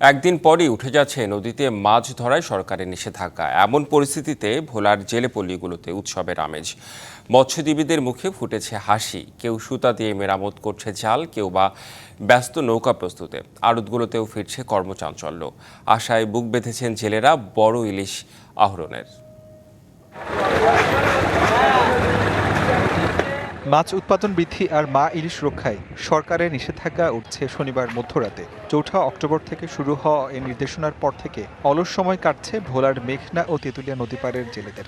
একদিন পরই উঠে যাচ্ছে নদীতে মাছ ধরায় সরকারের নিষেধাজ্ঞা। এমন পরিস্থিতিতে ভোলার জেলে পল্লীগুলোতে উৎসবের আমেজ। মৎস্যজীবীদের মুখে ফুটেছে হাসি। কেউ সুতা দিয়ে মেরামত করছে জাল, কেউ বা ব্যস্ত নৌকা প্রস্তুতে। আড়তগুলোতেও ফিরছে কর্মচাঞ্চল্য। আশায় বুক বেঁধেছেন জেলেরা বড় ইলিশ আহরণের। মাছ উৎপাদন বৃদ্ধি আর মা ইলিশ রক্ষায় সরকারের নিষেধাজ্ঞা উঠছে শনিবার মধ্যরাতে। চৌঠা অক্টোবর থেকে শুরু হওয়া এই নির্দেশনার পর থেকে অলস সময় কাটছে ভোলার মেঘনা ও তেঁতুলিয়া নদী পাড়ের জেলেদের।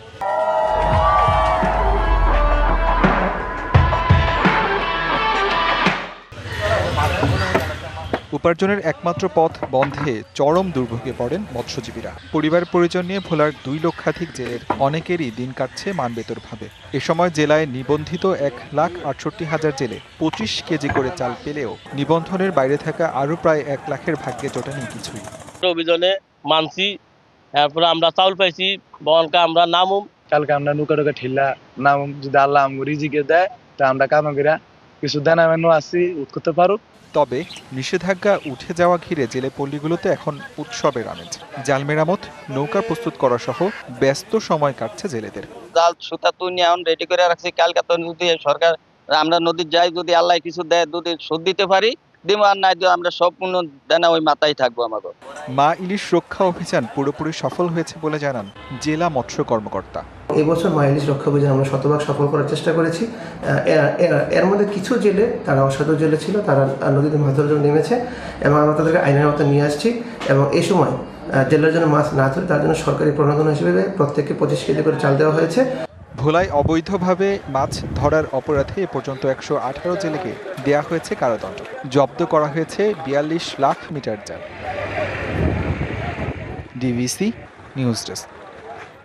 উপার্জনের একমাত্র পথ বন্ধে চরম দুর্ভোগে পড়েন মৎস্যজীবীরা। পরিবার পরিজন নিয়ে ভোলার দুই লক্ষাধিক জেলের অনেকেরই দিন কাটছে মানবেতরভাবে। এ সময় জেলায় নিবন্ধিত এক লাখ আটষট্টি হাজার জেলে পঁচিশ কেজি করে চাল পেলেও নিবন্ধনের বাইরে থাকা আরও প্রায় এক লাখের ভাগ্যে জোটেনি কিছুই। অভিযানে মানছি তারপরে আমরা চাউল পাইছি বনকা আমরা নামুম। কালকে আমরা নৌকা ঠিল্লা নাম যদি আল্লাহ আমগো রিজিকে দেয় তা আমরা কামা করিয়া কিছু দেনা মেনু আসি উঠ করতে পারুক তবে নিষেধাজ্ঞা উঠে যাওয়া ঘিরে জেলে পল্লীগুলোতে এখন উৎসবের আমেজ। জাল মেরামত নৌকা প্রস্তুত করা সহ ব্যস্ত সময় কাটছে জেলেদের। জাল সুতা তুই এখন রেডি করে রাখছি। কালকাতা তো যদি সরকার আমরা নদীর যাই যদি আল্লাহ কিছু দেয় যদি সুদ দিতে পারি দিব আর নাই দিও আমরা সম্পূর্ণ দেনা ওই মাথায় থাকব আমাদের মা ইলিশ রক্ষা অভিযান পুরোপুরি সফল হয়েছে বলে জানান জেলা মৎস্য কর্মকর্তা। এবছর মাইলিশ রক্ষা অভিযান আমরা শতভাগ সফল করার চেষ্টা করেছি। এর- মধ্যে কিছু জেলে তারা অসাধু জেলে ছিল তারা নদীতে মাছ ধরার জন্য নেমেছে এবং আমরা তাদেরকে আইনের আওতায় নিয়ে আসছি এবং এই সময় জেলের জন্য মাছ না ধরে তার জন্য সরকারি প্রণোদনা হিসেবে প্রত্যেককে পঁচিশ কেজি করে চাল দেওয়া হয়েছে। ভোলায় অবৈধভাবে মাছ ধরার অপরাধে এ পর্যন্ত একশো আঠারো জেলেকে দেয়া হয়েছে কারাদণ্ড। জব্দ করা হয়েছে বিয়াল্লিশ লাখ মিটার জাল। DBC news desk.